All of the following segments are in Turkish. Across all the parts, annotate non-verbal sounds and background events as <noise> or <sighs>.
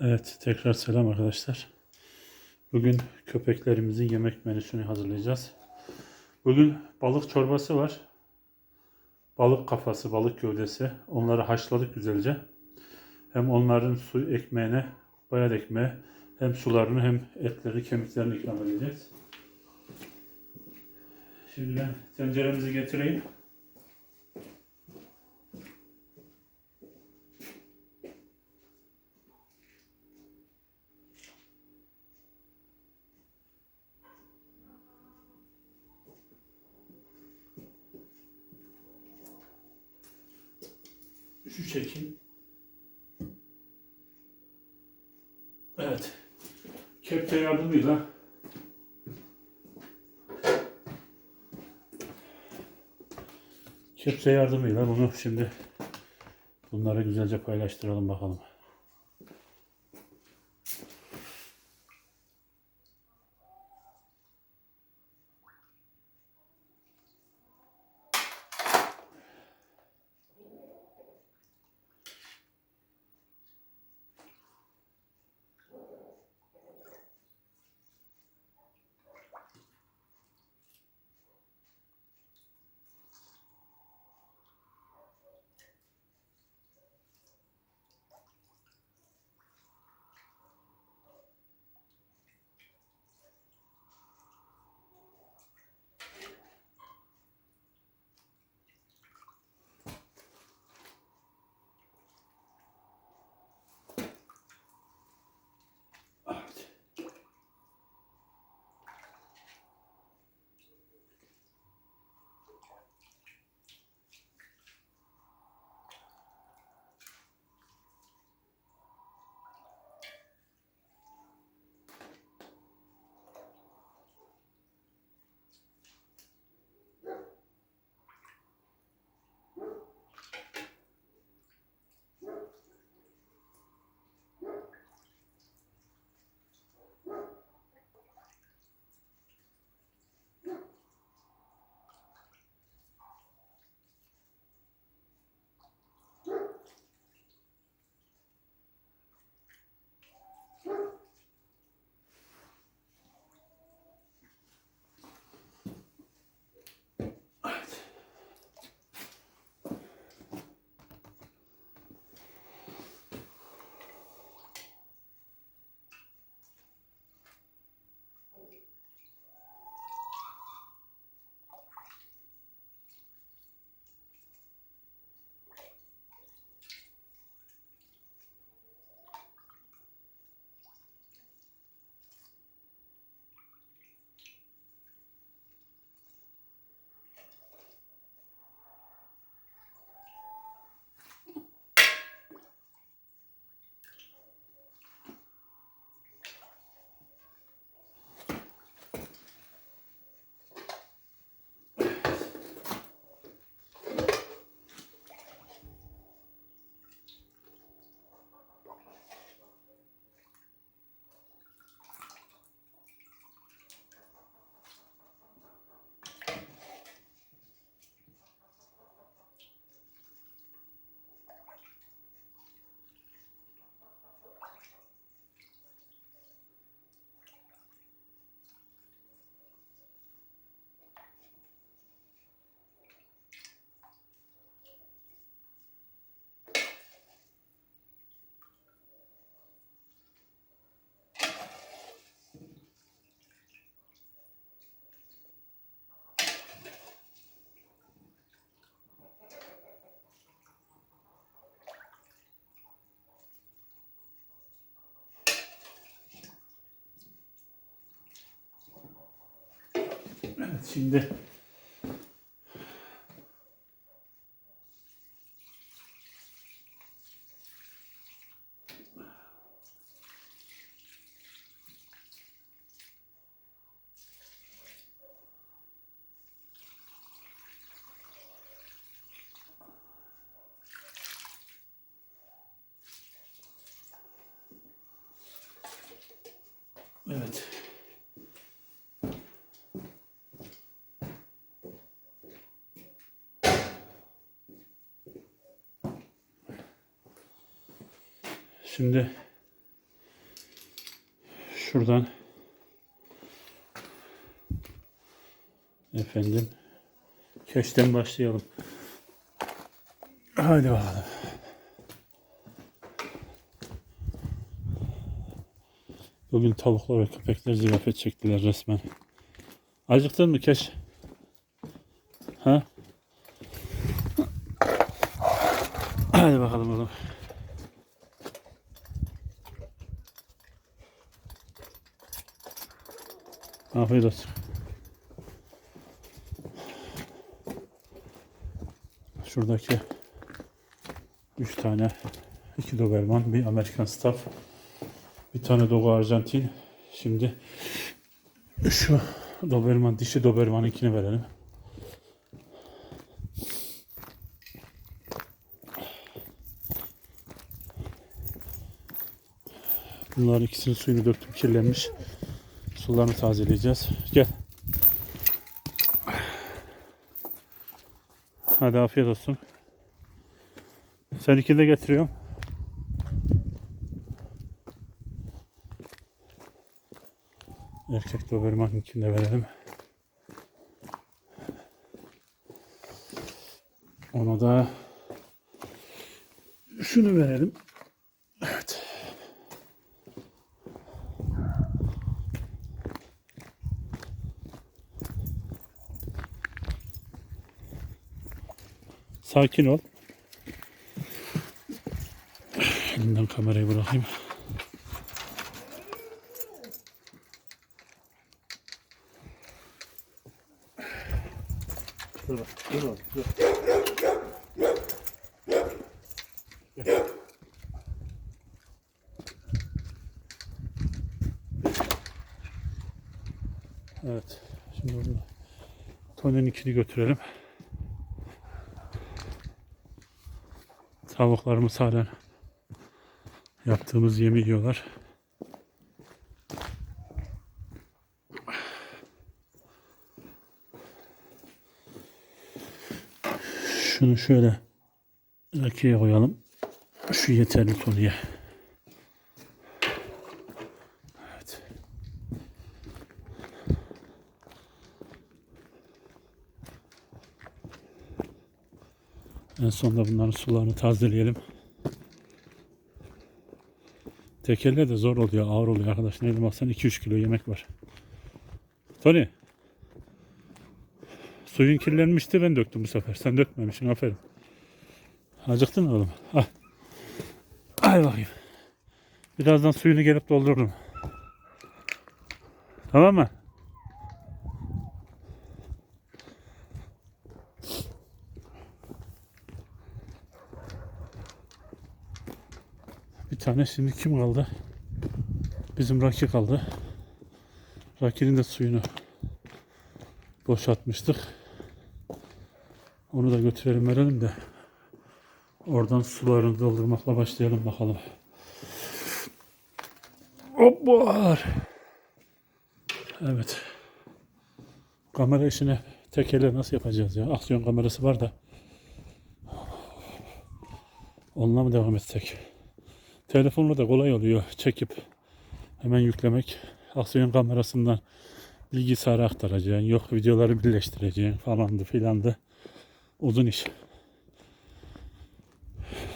Evet, tekrar selam arkadaşlar. Bugün köpeklerimizin yemek menüsünü hazırlayacağız. Bugün balık çorbası var. Balık kafası, balık gövdesi. Onları haşladık güzelce. Hem onların su ekmeğine, bayat ekmeğe hem sularını hem etleri, kemiklerini ikram edeceğiz. Şimdi ben tenceremizi getireyim. Şu şekil. Evet. Kepçe yardımıyla kepçe yardımıyla bunu şimdi bunları güzelce paylaştıralım bakalım. Evet şimdi Evet. Şimdi Şuradan efendim keşten başlayalım. Hadi bakalım. Bugün tavuklar ve köpekler ziyafet çektiler resmen. Acıktın mı keş? Ha? Hadi bakalım oğlum. Afiyet olsun. Şuradaki üç tane iki Doberman, bir Amerikan Staff, bir tane Dogo Arjantin. Şimdi şu Doberman, dişi Doberman'ınkini verelim. Bunların ikisinin suyunu döktüm kirlenmiş. Sularını tazeleyeceğiz. Gel. Hadi afiyet olsun. Seninki de getiriyorum. Erkek Doberman'ınkini de verelim. Ona da şunu verelim. Evet. Sakin ol. Elimden kamerayı bırakayım. Evet. Şimdi bunu Tony'nin ikini götürelim. Tavuklarımız halen yaptığımız yemi yiyorlar. Şunu şöyle rakiye koyalım. Şu yeterli Tony'ye. En sonunda bunların sularını tazeleyelim. Tekerle de zor oluyor, ağır oluyor arkadaş. Ne baksan 2-3 kilo yemek var. Tony. Suyun kirlenmişti ben döktüm bu sefer. Sen dökmemişsin aferin. Acıktın mı oğlum? Al. Ay bakayım. Birazdan suyunu gelip doldururum. Tamam mı? Tane şimdi kim kaldı? Bizim Raki kaldı. Raki'nin de suyunu boşaltmıştık. Onu da götürelim verelim de oradan sularını doldurmakla başlayalım bakalım. Hoppa! Evet. Kamera işini tek elle nasıl yapacağız ya? Aksiyon kamerası var da. Onunla mı devam etsek? Telefonla da kolay oluyor. Çekip hemen yüklemek. Aksiyon kamerasından bilgisayara aktaracaksın. Yok videoları birleştireceksin falandı filandı. Uzun iş.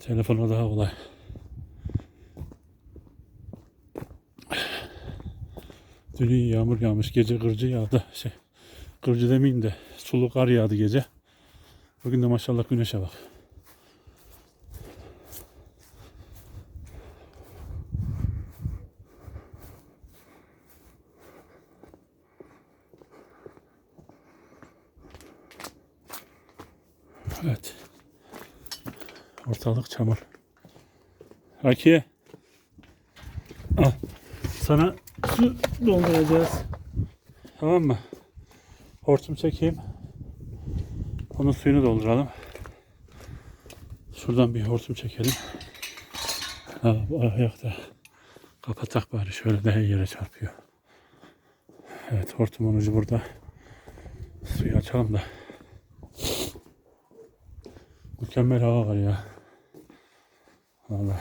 Telefona daha kolay. Dün iyi yağmur yağmış. Gece gırcı yağdı. Şey, gırcı demeyeyim de sulu kar yağdı gece. Bugün de maşallah güneşe bak. Evet. Ortalık çamur. Hakiye. Sana su dolduracağız. Tamam mı? Hortum çekeyim. Onun suyunu dolduralım. Şuradan bir hortum çekelim. Ha, ayakta kapatak bari şöyle daha yere çarpıyor. Evet hortumun ucu burada. Suyu açalım da. Mükemmel hava var ya. Vallahi.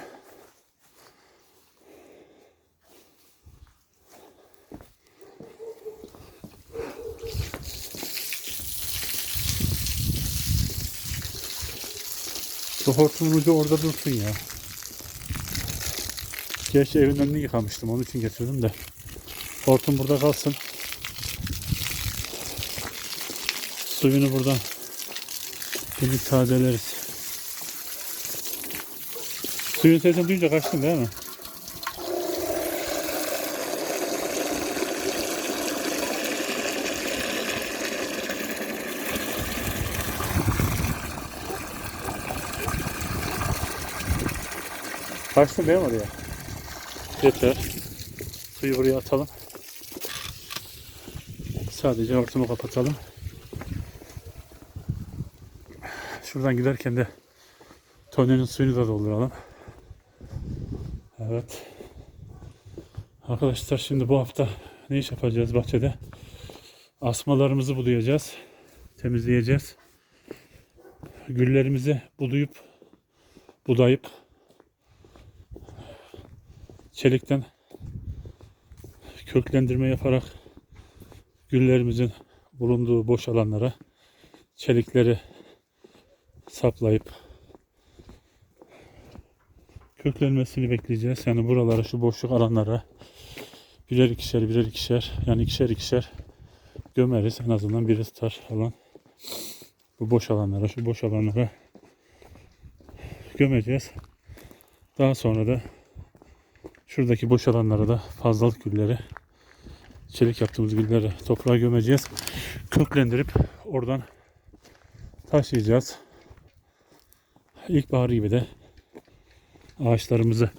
Şu hortumun ucu orada dursun ya. Gerçi evin önünü yıkamıştım. Onun için getirdim de. Hortum burada kalsın. Suyunu buradan bir tazeleriz. Suyun sesini duyunca kaçtın değil mi? Kaçtın değil mi oraya? Yeter. Suyu buraya atalım. Sadece hortumu kapatalım. Şuradan giderken de Tony'nin suyunu da dolduralım. Evet. Arkadaşlar şimdi bu hafta ne iş yapacağız bahçede? Asmalarımızı budayacağız. Temizleyeceğiz. Güllerimizi budayıp budayıp çelikten köklendirme yaparak güllerimizin bulunduğu boş alanlara çelikleri saplayıp köklenmesini bekleyeceğiz. Yani buralara şu boşluk alanlara birer ikişer birer ikişer yani ikişer ikişer gömeriz. En azından bir tutar alan bu boş alanlara şu boş alanlara gömeceğiz. Daha sonra da şuradaki boş alanlara da fazlalık gülleri çelik yaptığımız gülleri toprağa gömeceğiz. Köklendirip oradan taşıyacağız. İlkbahar gibi de ağaçlarımızı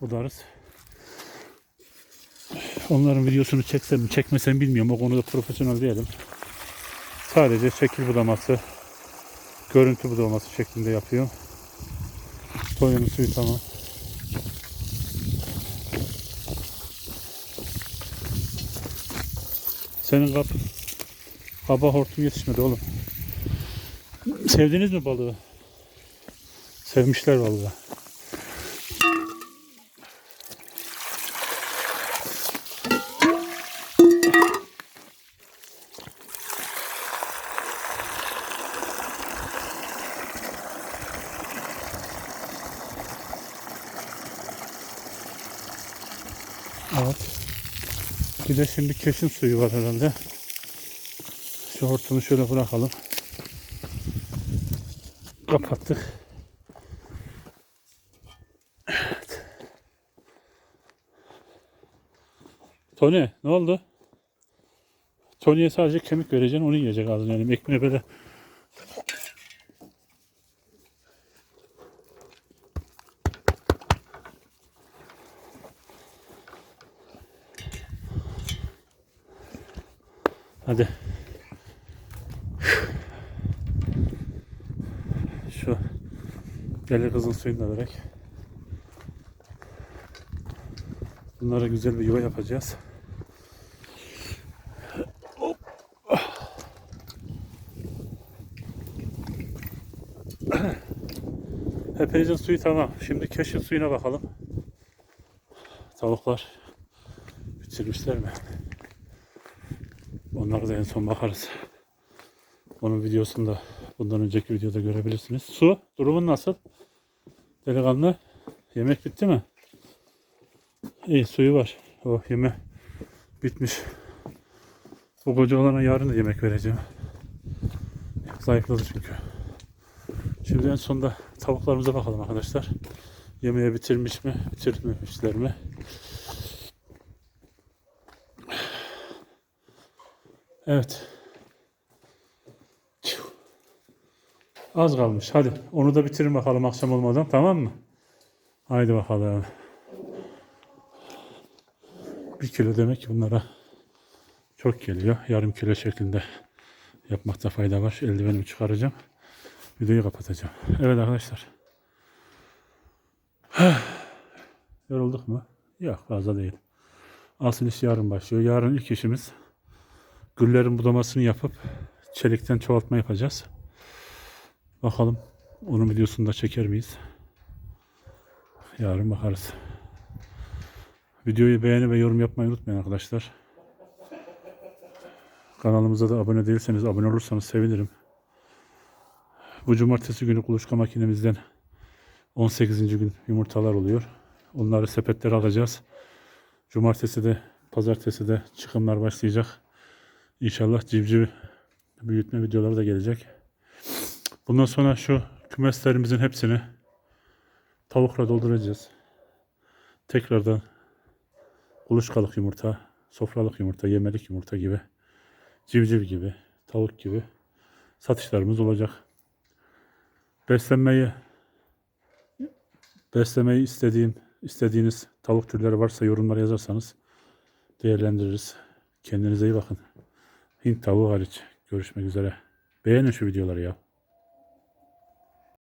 budarız. Onların videosunu çeksem mi çekmesem bilmiyorum. O konuda profesyonel değilim. Sadece şekil budaması, görüntü budaması şeklinde yapıyor. Toyunun suyu tamam. Senin kap kaba hortum yetişmedi oğlum. Sevdiniz mi balığı? Sevmişler vallahi. Evet. De şimdi keşin suyu var herhalde. Şu hortumu şöyle bırakalım. Kapattık. Evet. Tony ne oldu? Tony'ye sadece kemik vereceksin onu yiyecek ağzına yani ekmeğe böyle Hadi. Şu deli kızıl suyunu vererek. Bunlara güzel bir yuva yapacağız. Hepinizin suyu tamam. Şimdi keşif suyuna bakalım. Tavuklar bitirmişler mi? Onlara da en son bakarız. Onun videosunu da bundan önceki videoda görebilirsiniz. Su, durumun nasıl? Delikanlı, yemek bitti mi? İyi, suyu var. Oh, yeme bitmiş. Bu koca olana yarın da yemek vereceğim. Zayıfladı çünkü. Şimdi en sonunda tavuklarımıza bakalım arkadaşlar. Yemeği bitirmiş mi, bitirmemişler mi? Evet. Az kalmış. Hadi onu da bitirin bakalım akşam olmadan tamam mı? Haydi bakalım. Bir kilo demek ki bunlara çok geliyor. Yarım kilo şeklinde yapmakta fayda var. Eldivenimi çıkaracağım. Videoyu kapatacağım. Evet arkadaşlar. <sighs> Yorulduk mu? Yok fazla değil. Asıl iş yarın başlıyor. Yarın ilk işimiz güllerin budamasını yapıp çelikten çoğaltma yapacağız. Bakalım onun videosunu da çeker miyiz? Yarın bakarız. Videoyu beğeni ve yorum yapmayı unutmayın arkadaşlar. Kanalımıza da abone değilseniz abone olursanız sevinirim. Bu cumartesi günü kuluçka makinemizden 18. gün yumurtalar oluyor. Onları sepetlere alacağız. Cumartesi de pazartesi de çıkımlar başlayacak. İnşallah civciv büyütme videoları da gelecek. Bundan sonra şu kümeslerimizin hepsini tavukla dolduracağız. Tekrardan kuluçkalık yumurta, sofralık yumurta, yemelik yumurta gibi, civciv gibi, tavuk gibi satışlarımız olacak. Beslenmeyi beslemeyi istediğim istediğiniz tavuk türleri varsa yorumlara yazarsanız değerlendiririz. Kendinize iyi bakın. Hint tavuğu hariç. Görüşmek üzere. Beğenin şu videoları ya.